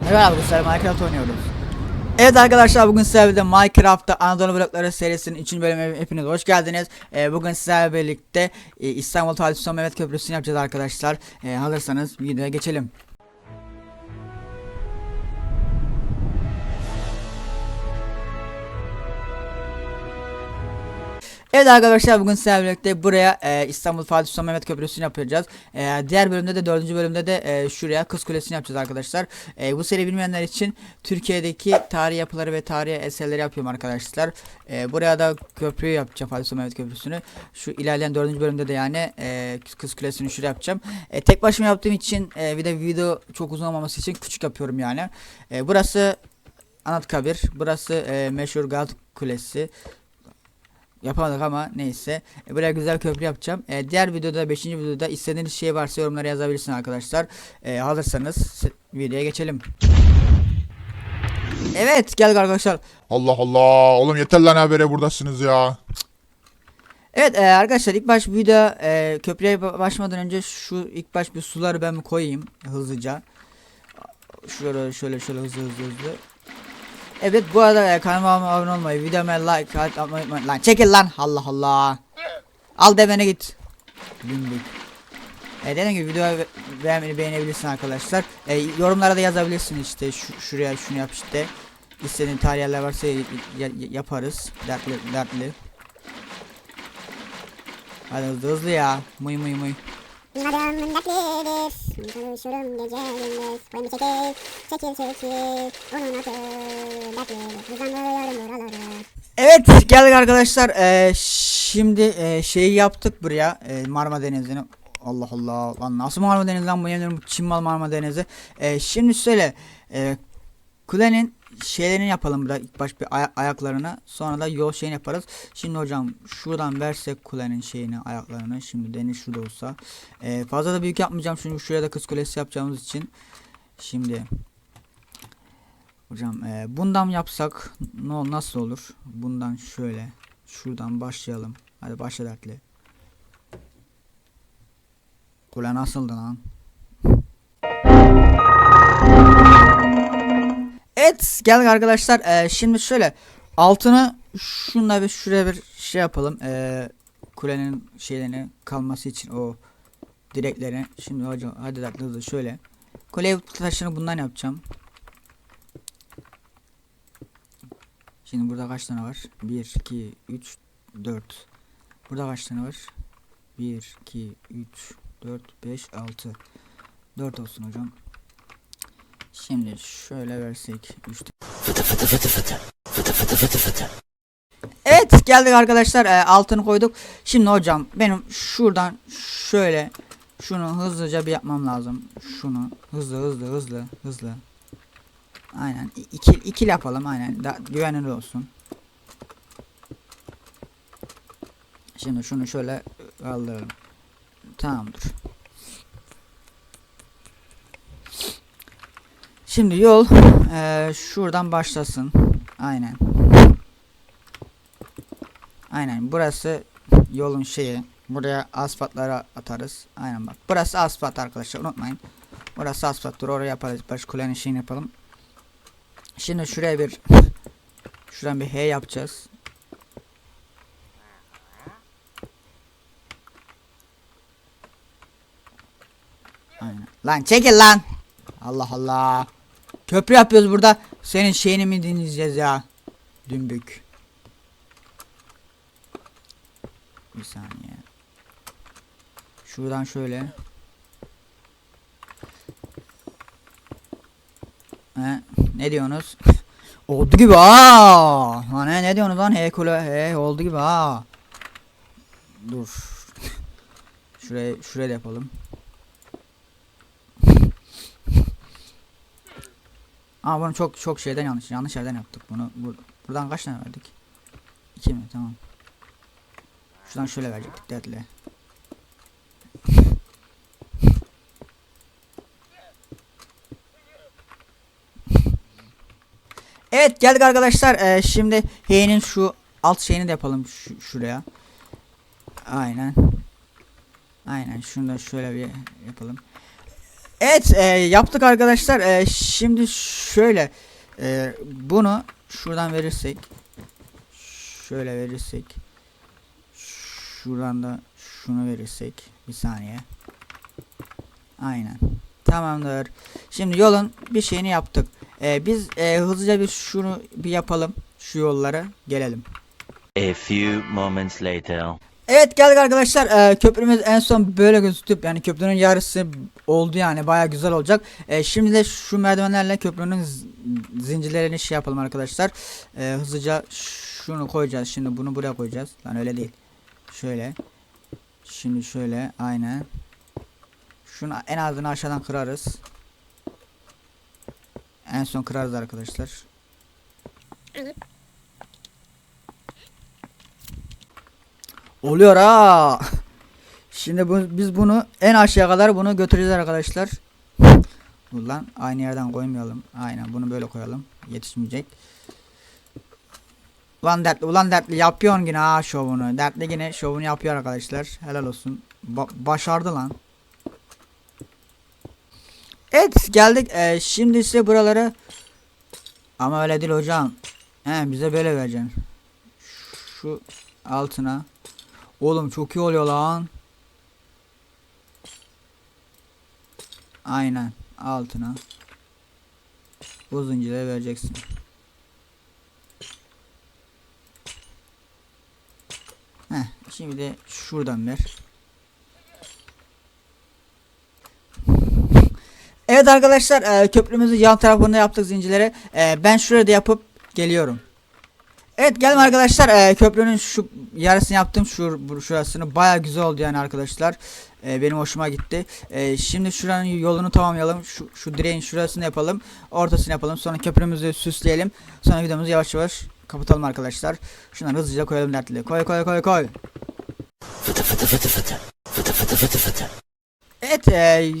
Merhaba arkadaşlar Minecraft oynuyoruz. Evet arkadaşlar bugün sizlerle Minecraft'ta Anadolu Blokları serisinin 3. bölümüne hepiniz hoş geldiniz. Ee, bugün sizlerle birlikte e, İstanbul Fatih Sultan Mehmet Köprüsü'nü yapacağız arkadaşlar. Ee, hazırsanız videoya geçelim. Evet arkadaşlar bugün sizlerle birlikte buraya e, İstanbul Fatih Sultan Mehmet Köprüsü'nü yapacağız. E, diğer bölümde de dördüncü bölümde de e, şuraya Kız Kulesi'ni yapacağız arkadaşlar. E, bu seri bilmeyenler için Türkiye'deki tarihi yapıları ve tarihi eserleri yapıyorum arkadaşlar. E, buraya da köprüyü yapacağım Fatih Sultan Mehmet Köprüsü'nü. Şu ilerleyen dördüncü bölümde de yani e, Kız Kulesi'ni şuraya yapacağım. E, tek başıma yaptığım için e, bir de video çok uzun olmaması için küçük yapıyorum yani. E, burası Anıtkabir. Burası e, meşhur Galata Kulesi. Yapamadık ama neyse. E, buraya güzel köprü yapacağım. E, diğer videoda 5. videoda istediğiniz şey varsa yorumlara yazabilirsin arkadaşlar. E, hazırsanız videoya geçelim. Evet geldik arkadaşlar. Allah Allah. Oğlum yeter lan habere buradasınız ya. Evet e, arkadaşlar ilk baş video e, köprüye ba- başlamadan önce şu ilk baş bir suları ben koyayım hızlıca. Şöyle şöyle şöyle hızlı hızlı hızlı. Evet bu arada e, kanalıma abone olmayı, videoma like atmayı. Lan çekil lan Allah Allah. Al devene git. Bindik. E, dediğim gibi videoyu be- beğenmeyi beğenebilirsin arkadaşlar. E, yorumlara da yazabilirsin işte şu, şuraya şunu yap işte. İstediğin tarih yerler varsa yaparız. Dertli dertli. Hadi hızlı hızlı ya. Muy muy muy. Benim adım dertlidir. Konuşurum gece gündüz. Boyumu çekil, çekil çekil. Onun adı dertlidir. Hızlandırıyorum buraları. Evet geldik arkadaşlar. Ee, şimdi e, şeyi yaptık buraya. E, Marmara Denizi'ni. Allah Allah. Lan nasıl Marmara Denizi lan bu yemin Çin mal Marmara Denizi. E, şimdi şöyle e, kulenin şeylerini yapalım burada ilk baş bir aya- ayaklarını sonra da yol şeyini yaparız. Şimdi hocam şuradan versek kulenin şeyini ayaklarını şimdi deniz şurada olsa E, fazla da büyük yapmayacağım çünkü şuraya da kız kulesi yapacağımız için şimdi Hocam e, bundan yapsak no nasıl olur? Bundan şöyle şuradan başlayalım. Hadi başla dertli. Kule nasıldı lan? Evet geldik arkadaşlar. E, şimdi şöyle altını şunla bir şuraya bir şey yapalım. E, kulenin şeylerini kalması için o direklerini. Şimdi hocam hadi hızlı şöyle. Kule taşını bundan yapacağım. Şimdi burada kaç tane var? 1, 2, 3, 4. Burada kaç tane var? 1, 2, 3, 4, 5, 6. 4 olsun hocam. Şimdi şöyle versek 3 Evet geldik arkadaşlar e, altını koyduk. Şimdi hocam benim şuradan şöyle şunu hızlıca bir yapmam lazım. Şunu hızlı hızlı hızlı hızlı. Aynen. İki, ikili yapalım aynen. Da, güvenilir olsun. Şimdi şunu şöyle kaldıralım. Tamamdır. Şimdi yol eee, şuradan başlasın. Aynen. Aynen. Burası yolun şeyi. Buraya asfaltlara atarız. Aynen bak. Burası asfalt arkadaşlar unutmayın. Burası asfalttır. Oraya yaparız. Baş kulenin şeyini yapalım. Şimdi şuraya bir şuradan bir H yapacağız. Aynen. Lan çekil lan. Allah Allah. Köprü yapıyoruz burada. Senin şeyini mi dinleyeceğiz ya? Dümbük. Bir saniye. Şuradan şöyle. He, ne diyorsunuz? oldu gibi ha. Hani ne diyorsunuz lan? He kule he oldu gibi ha. Dur. Şuraya şuraya yapalım. Aa bunu çok çok şeyden yanlış yanlış yerden yaptık bunu. Bur buradan kaç tane verdik? İki mi? Tamam. Şuradan şöyle verecektik dertle. Evet geldik arkadaşlar. Ee, şimdi H'nin şu alt şeyini de yapalım şu, şuraya. Aynen. Aynen şunu da şöyle bir yapalım. Evet e, yaptık arkadaşlar. E, şimdi şöyle e, bunu şuradan verirsek şöyle verirsek şuradan da şunu verirsek bir saniye. Aynen. Tamamdır. Şimdi yolun bir şeyini yaptık. E, biz e, hızlıca bir şunu bir yapalım. Şu yollara gelelim. A few moments later. Evet geldik arkadaşlar. Ee, köprümüz en son böyle gözüküp yani köprünün yarısı oldu yani baya güzel olacak. Ee, şimdi de şu merdivenlerle köprünün zincirlerini şey yapalım arkadaşlar. Ee, hızlıca şunu koyacağız. Şimdi bunu buraya koyacağız. Lan öyle değil. Şöyle. Şimdi şöyle aynen. Şunu en azından aşağıdan kırarız. En son kırarız arkadaşlar. Oluyor ha. Şimdi bu, biz bunu en aşağıya kadar bunu götüreceğiz arkadaşlar. Ulan aynı yerden koymayalım. Aynen bunu böyle koyalım. Yetişmeyecek. Ulan dertli ulan dertli yapıyorsun yine ha şovunu. Dertli yine şovunu yapıyor arkadaşlar. Helal olsun. Ba- başardı lan. Evet geldik. Ee, şimdi ise buralara ama öyle değil hocam. He bize böyle vereceksin. Şu altına. Oğlum çok iyi oluyor lan. Aynen altına. Bu zincire vereceksin. Heh, şimdi de şuradan ver. Evet arkadaşlar e, köprümüzü yan tarafında yaptık zincirlere. Ben şurada yapıp geliyorum. Evet geldim arkadaşlar. E, köprünün şu yarısını yaptım. Şu şurasını baya güzel oldu yani arkadaşlar. E, benim hoşuma gitti. E, şimdi şuranın yolunu tamamlayalım. Şu, şu direğin şurasını yapalım. Ortasını yapalım. Sonra köprümüzü süsleyelim. Sonra videomuzu yavaş yavaş kapatalım arkadaşlar. Şunları hızlıca koyalım dertli. Koy koy koy koy. Evet e,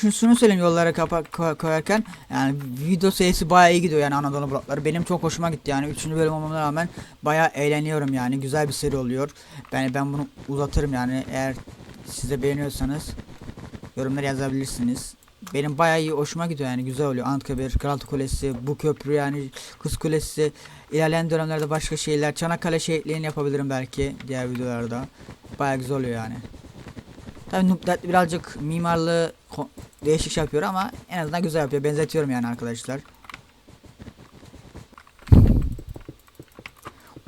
şu, şunu söyleyeyim yollara kapa ko- koyarken. Yani video sayısı bayağı iyi gidiyor yani Anadolu blokları benim çok hoşuma gitti yani. 3. bölüm olmama rağmen bayağı eğleniyorum yani. Güzel bir seri oluyor. Ben ben bunu uzatırım yani. Eğer siz de beğeniyorsanız yorumlara yazabilirsiniz. Benim bayağı iyi hoşuma gidiyor yani. Güzel oluyor. Anıtkabir, Galata Kulesi, bu köprü yani Kız Kulesi. İlerleyen dönemlerde başka şeyler Çanakkale şehitliğini yapabilirim belki diğer videolarda. Bayağı güzel oluyor yani Tabii Nubdat birazcık mimarlığı değişik şey yapıyor ama en azından güzel yapıyor. Benzetiyorum yani arkadaşlar.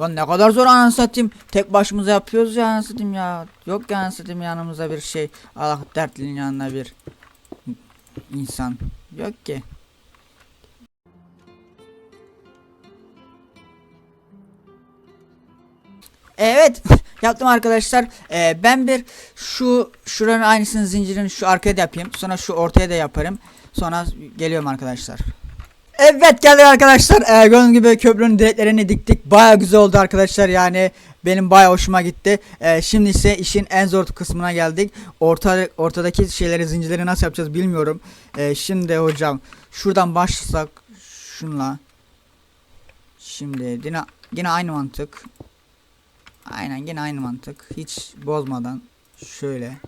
Lan ne kadar zor anasını satayım. Tek başımıza yapıyoruz ya anasını satayım ya. Yok ya anasını satayım yanımıza bir şey. Allah dertlinin yanına bir insan. Yok ki. Evet yaptım arkadaşlar. Ee, ben bir şu şuranın aynısının zincirini şu arkaya da yapayım. Sonra şu ortaya da yaparım. Sonra geliyorum arkadaşlar. Evet geldik arkadaşlar. Ee, gördüğünüz gibi köprünün direklerini diktik. Baya güzel oldu arkadaşlar yani. Benim baya hoşuma gitti. Ee, şimdi ise işin en zor kısmına geldik. Orta ortadaki şeyleri zincirleri nasıl yapacağız bilmiyorum. Ee, şimdi hocam şuradan başlasak şunla. Şimdi yine yine aynı mantık. Aynen yine aynı mantık. Hiç bozmadan şöyle.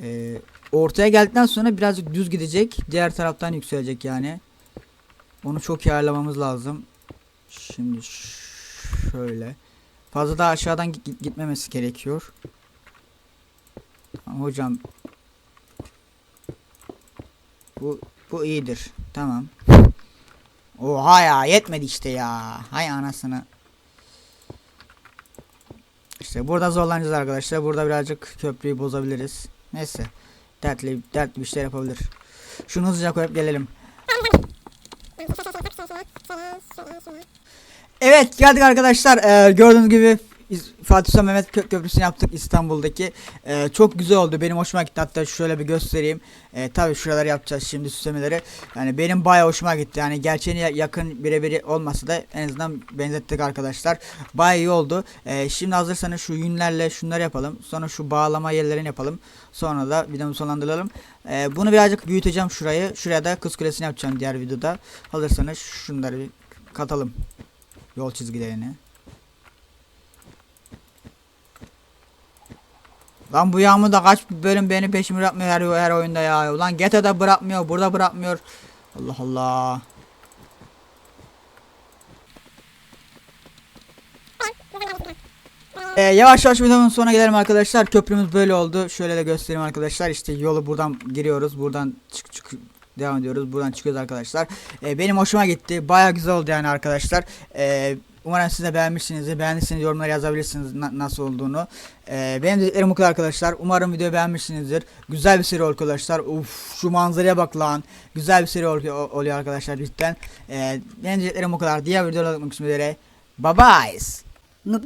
Ee, ortaya geldikten sonra birazcık düz gidecek. Diğer taraftan yükselecek yani. Onu çok iyi ayarlamamız lazım. Şimdi şöyle. Fazla daha aşağıdan gi- gitmemesi gerekiyor. Tamam, hocam. Bu bu iyidir. Tamam. Oha ya yetmedi işte ya. Hay anasını. İşte burada zorlanacağız arkadaşlar. Burada birazcık köprüyü bozabiliriz. Neyse. Dertli, dertli bir şeyler yapabilir. Şunu hızlıca koyup gelelim. Evet geldik arkadaşlar. Ee, gördüğünüz gibi Fatih Sultan Mehmet Kö- Köprüsü'nü yaptık İstanbul'daki. Ee, çok güzel oldu. Benim hoşuma gitti. Hatta şöyle bir göstereyim. Ee, tabii şuraları yapacağız şimdi süslemeleri. Yani benim bayağı hoşuma gitti. Yani gerçeğine ya- yakın birebir olmasa da en azından benzettik arkadaşlar. Bayağı iyi oldu. Ee, şimdi hazırsanız şu yünlerle şunları yapalım. Sonra şu bağlama yerlerini yapalım. Sonra da videomu sonlandıralım. Ee, bunu birazcık büyüteceğim şurayı. Şuraya da kız kulesini yapacağım diğer videoda. Hazırsanız şunları katalım. Yol çizgilerini. Lan bu yağmur da kaç bölüm beni peşimi bırakmıyor her, her oyunda ya. Ulan GTA'da bırakmıyor, burada bırakmıyor. Allah Allah. Ee, yavaş yavaş videonun sonuna gelelim arkadaşlar. Köprümüz böyle oldu. Şöyle de göstereyim arkadaşlar. İşte yolu buradan giriyoruz. Buradan çık çık devam ediyoruz. Buradan çıkıyoruz arkadaşlar. Ee, benim hoşuma gitti. Baya güzel oldu yani arkadaşlar. Ee, umarım siz de beğenmişsinizdir. Beğendiyseniz yorumlara yazabilirsiniz na- nasıl olduğunu. Ee, benim dediklerim bu kadar arkadaşlar. Umarım videoyu beğenmişsinizdir. Güzel bir seri oldu arkadaşlar. Uf şu manzaraya bak lan. Güzel bir seri ol- oluyor arkadaşlar cidden. Ee, benim dediklerim bu kadar. Diğer videolarda görüşmek üzere. Bye bye. Noob.